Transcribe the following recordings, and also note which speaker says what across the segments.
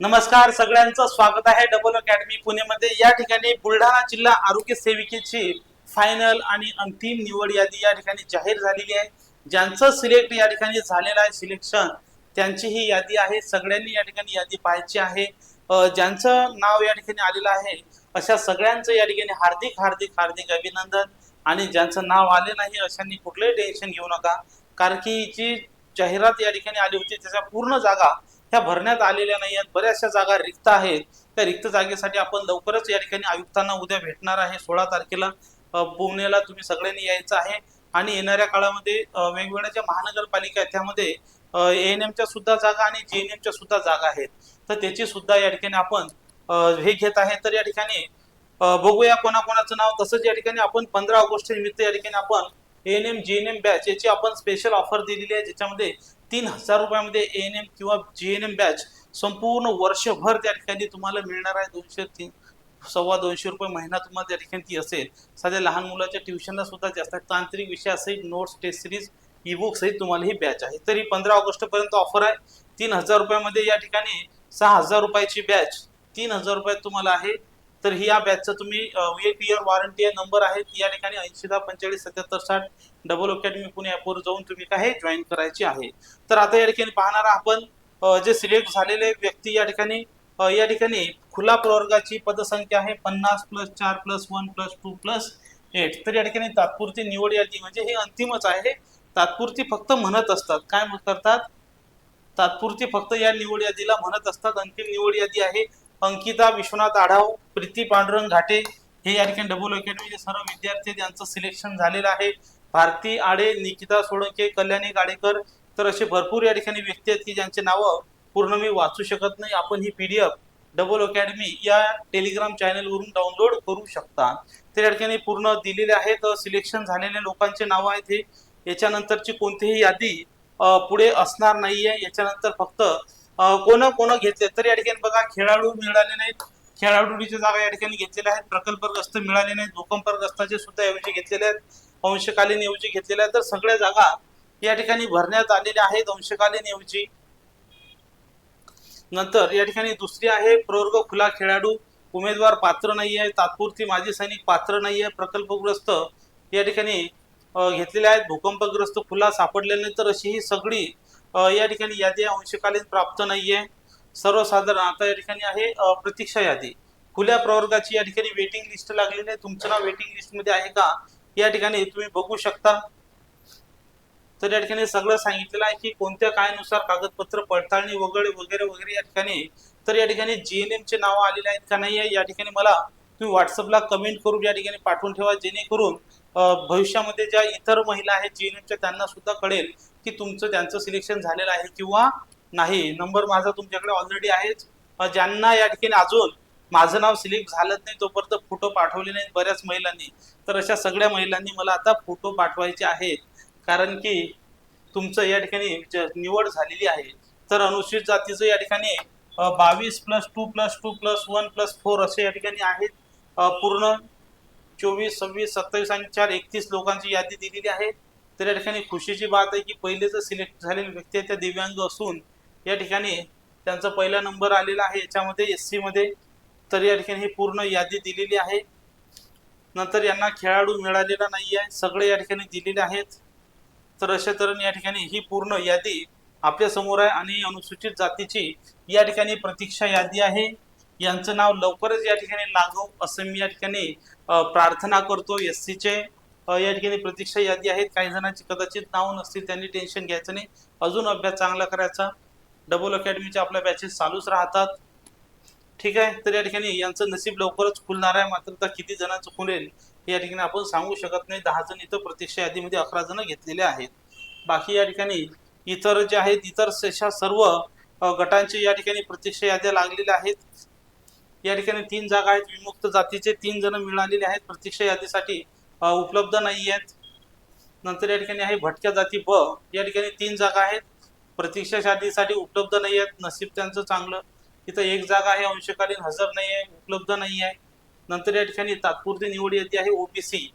Speaker 1: नमस्कार सगळ्यांचं स्वागत आहे डबल अकॅडमी पुणेमध्ये. या ठिकाणी बुलढाणा जिल्हा आरोग्य सेविकेची फायनल आणि अंतिम निवड यादी या ठिकाणी जाहीर झालेली आहे. ज्यांचं सिलेक्ट या ठिकाणी झालेलं आहे सिलेक्शन त्यांची ही यादी आहे. सगळ्यांनी या ठिकाणी यादी पाहायची आहे. ज्यांचं नाव या ठिकाणी आलेलं आहे अशा सगळ्यांचं या ठिकाणी हार्दिक हार्दिक हार्दिक अभिनंदन. आणि ज्यांचं नाव आले नाही अशांनी कुठलंही टेन्शन घेऊ नका. कारण की जी जाहिरात या ठिकाणी आली होती त्याच्या पूर्ण जागा ह्या भरण्यात आलेल्या नाही आहेत. बऱ्याचशा जागा रिक्त आहेत. त्या रिक्त जागेसाठी आपण लवकरच या ठिकाणी आयुक्तांना उद्या भेटणार आहे. सोळा तारखेला अ, पुण्याला तुम्ही सगळ्यांनी यायचं आहे. आणि येणाऱ्या काळामध्ये वेगवेगळ्या ज्या महानगरपालिका आहेत त्यामध्ये ए एन एमच्या सुद्धा जागा आणि जे एन एमच्या सुद्धा जागा आहेत. तर त्याची सुद्धा या ठिकाणी आपण हे घेत आहे. तर या ठिकाणी बघूया कोणाकोणाचं नाव. तसंच या ठिकाणी आपण पंधरा ऑगस्ट निमित्त या ठिकाणी आपण N M G N M batch याची आपण स्पेशल ऑफर दिलेली आहे. ज्याच्यामध्ये तीन हजार रुपयामध्ये एन एम किंवा जी एन एम बॅच संपूर्ण वर्षभर त्या ठिकाणी तुम्हाला मिळणार आहे. दोनशे तीन सव्वा दोनशे रुपये महिना तुम्हाला त्या ठिकाणी ती असेल. साध्या लहान मुलाच्या ट्युशनला सुद्धा जास्त तांत्रिक विषयासहित नोट्स टेस्ट सिरीज ई बुकसहित तुम्हाला ही बॅच आहे. तरी पंधरा ऑगस्टपर्यंत ऑफर आहे. तीन हजार रुपयामध्ये या ठिकाणी सहा हजार रुपयाची बॅच तीन हजार रुपयात तुम्हाला आहे. तर ही या बॅचचं तुम्ही V P year warranty number आहे या ठिकाणी ऐंशी दहा पंचेचाळीस सत्याहत्तर साठ डबल अकॅडमी पुणे ॲपवर जाऊन तुम्ही काय जॉईन करायची आहे. तर आता या ठिकाणी पाहणार आपण जे सिलेक्ट झालेले व्यक्ती या ठिकाणी या ठिकाणी खुला प्रवर्गाची पदसंख्या आहे पन्नास प्लस चार plus one plus two plus eight तर या ठिकाणी तात्पुरती निवड यादी म्हणजे हे अंतिमच आहे. तात्पुरती फक्त म्हणत असतात. काय करतात? तात्पुरती फक्त या निवड यादीला म्हणत असतात. अंतिम निवड यादी आहे. अंकिता विश्वनाथ आढाव प्रीती पांडुरंग घाटे हे या ठिकाणी डबल अकॅडमीचे म्हणजे सर्व विद्यार्थी त्यांचं सिलेक्शन झालेलं आहे. भारती आडे निकिता सोळंके कल्याणी गाडेकर तर असे भरपूर या ठिकाणी व्यक्ती आहेत की ज्यांचे नावं पूर्ण मी वाचू शकत नाही. आपण ही P D F double academy या टेलिग्राम चॅनलवरून डाउनलोड करू शकता. तर या ठिकाणी पूर्ण दिलेले आहेत. सिलेक्शन झालेल्या लोकांचे नावं आहेत हे. याच्यानंतरची कोणतीही यादी पुढे असणार नाहीये. याच्यानंतर फक्त कोण कोण घेतले? तर या ठिकाणी बघा खेळाडू मिळाले नाहीत. खेळाडूच्या जागा या ठिकाणी घेतलेल्या आहेत प्रकल्पग्रस्त मिळाले नाहीत. भूकंपग्रस्ताचे सुद्धा ऐवजी घेतलेले आहेत. अंशकालीन ऐवजी घेतलेल्या आहेत. तर सगळ्या जागा या ठिकाणी भरण्यात आलेल्या आहेत. अंशकालीन ऐवजी नंतर या ठिकाणी दुसरी आहे. प्रवर्ग खुला खेळाडू. उमेदवार पात्र नाही आहे तात्पुरती माजी सैनिक पात्र नाही आहे प्रकल्पग्रस्त या ठिकाणी घेतलेले आहेत. भूकंपग्रस्त खुला सापडलेले नाही. तर अशी ही सगळी या ठिकाणी यादी अंशकालीन प्राप्त नाहीये. सर्वसाधारण आता या ठिकाणी आहे प्रतीक्षा यादी. खुल्या प्रवर्गाची या ठिकाणी वेटिंग लिस्ट लागलेली आहे. तुमचं नाव वेटिंग लिस्टमध्ये आहे का? या ठिकाणी तुम्ही बघू शकता. तर या ठिकाणी सगळं सांगितलेलं आहे की कोणत्या कायनुसार कागदपत्र पडताळणी वगैरे वगैरे वगैरे या ठिकाणी. तर या ठिकाणी जीएनएम चे नाव आलेले आहेत का नाही या ठिकाणी मला तुम्ही व्हॉट्सअपला कमेंट करून या ठिकाणी पाठवून ठेवा. जेणेकरून भविष्यामध्ये ज्या इतर महिला आहेत जीएनएमच्या त्यांना सुद्धा कळेल की तुमचं त्यांचं सिलेक्शन झालेलं आहे किंवा नाही नंबर माझा तुमच्याकडे ऑलरेडी आहेच. ज्यांना या ठिकाणी अजून माझं नाव सिलेक्ट झालंच नाही तोपर्यंत फोटो पाठवले नाहीत बऱ्याच महिलांनी. तर अशा सगळ्या महिलांनी मला आता फोटो पाठवायचे आहेत. कारण की तुमचं या ठिकाणी ज- निवड झालेली आहे तर अनुसूचित जातीचं या ठिकाणी बावीस plus two plus two plus one plus four असे या ठिकाणी आहेत. पूर्ण चोवीस सव्वीस सत्तावीस आणि चार एकतीस लोकांची यादी दिलेली आहे. तर या ठिकाणी खुशीची बात आहे की पहिले जर सिलेक्ट झालेले व्यक्ती त्या दिव्यांग असून या ठिकाणी त्यांचा पहिला नंबर आलेला आहे. याच्यामध्ये एस सीमध्ये तर या ठिकाणी ही पूर्ण यादी दिलेली आहे. नंतर यांना खेळाडू मिळालेला नाही आहे. सगळे या ठिकाणी दिलेले आहेत. तर अशा तऱ्हेने या ठिकाणी ही पूर्ण यादी आपल्यासमोर आहे आणि अनुसूचित जातीची या ठिकाणी प्रतीक्षा यादी आहे. यांचं नाव लवकरच या ठिकाणी लागव असं मी या ठिकाणी प्रार्थना करतो एस सीचे या ठिकाणी प्रतीक्षा यादी आहेत. काही जणांची कदाचित नाव नसतील त्यांनी टेन्शन घ्यायचं नाही. अजून अभ्यास चांगला करायचा. डबल अकॅडमीच्या आपल्या बॅचेस चालूच राहतात. ठीक आहे? तर या ठिकाणी यांचं नशीब लवकरच खुलणार आहे. मात्र आता किती जणांचं खुलेल हे या ठिकाणी आपण सांगू शकत नाही. दहा जण इथं प्रतीक्षा यादीमध्ये अकरा जण घेतलेले आहेत. बाकी या ठिकाणी इतर जे आहेत इतर अशा सर्व गटांचे या ठिकाणी प्रतीक्षा याद्या लागलेल्या आहेत. या ठिकाणी तीन जागा आहेत. विमुक्त जातीचे तीन जण मिळालेले आहेत प्रतीक्षा यादीसाठी. उपलब्ध नाही आहेत नंतर या ठिकाणी आहे भटक्या जाती ब. या ठिकाणी तीन जागा आहेत. प्रतीक्षा शादीसाठी उपलब्ध नाही आहेत नशीब त्यांचं चांगलं. इथं एक जागा आहे अंशकालीन. हजर नाही आहे उपलब्ध नाही आहे नंतर या ठिकाणी तात्पुरती निवड येते आहे ओबीसी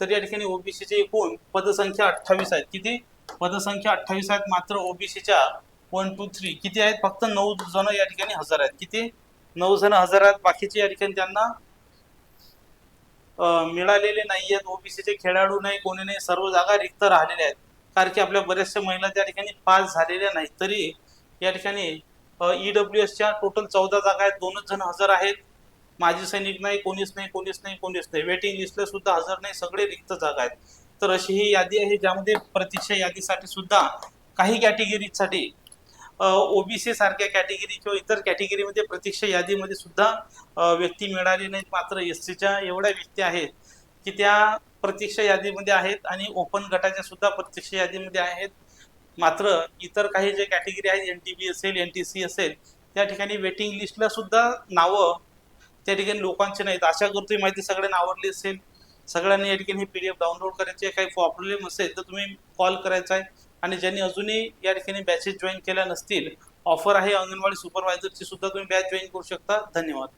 Speaker 1: तर या ठिकाणी ओबीसीचे एकूण पदसंख्या अठ्ठावीस आहेत. किती? पदसंख्या अठ्ठावीस आहेत. मात्र ओबीसीच्या वन टू थ्री किती आहेत? फक्त नऊ जण या ठिकाणी हजर आहेत. किती? नऊ जण हजर आहेत. बाकीचे या ठिकाणी त्यांना मिळालेले नाही आहेत ओबीसीचे खेळाडू नाही कोणी नाही सर्व जागा रिक्त राहिलेल्या आहेत. कारण की आपल्या बऱ्याचशा महिला त्या ठिकाणी पास झालेल्या नाहीत. तरी या ठिकाणी ईडब्ल्यू एसच्या टोटल चौदा जागा आहेत. दोनच जण हजर आहेत. माजी सैनिक नाही कोणीच नाही कोणीच नाही कोणीच नाही. वेटिंग लिस्टला सुद्धा हजर नाही. सगळे रिक्त जागा आहेत. तर अशी ही यादी आहे ज्यामध्ये प्रतीक्षा यादीसाठी सुद्धा काही कॅटेगरीसाठी ओबीसी सारख्या कॅटेगरी किंवा इतर कॅटेगरीमध्ये प्रतीक्षा यादीमध्ये सुद्धा व्यक्ती मिळाली नाहीत. मात्र एस सीच्या एवढ्या व्यक्ती आहेत की त्या प्रतीक्षा यादीमध्ये आहेत आणि ओपन गटाच्या सुद्धा प्रतीक्षा यादीमध्ये आहेत. मात्र इतर काही जे कॅटेगरी आहेत एन टी बी असेल एन टी सी असेल त्या ठिकाणी वेटिंग लिस्टला सुद्धा नावं त्या ठिकाणी लोकांची नाहीत. आशा करतो ही माहिती सगळ्यांना आवडली असेल. सगळ्यांनी या ठिकाणी पी डी एफ डाउनलोड करायची आहे. काही प्रॉब्लेम असेल तर तुम्ही कॉल करायचा आहे. आणि ज्यांनी अजूनही या ठिकाणी बॅचेस जॉईन केल्या नसतील ऑफर आहे अंगणवाडी सुपरवायझरची सुद्धा तुम्ही बॅच जॉईन करू शकता. धन्यवाद.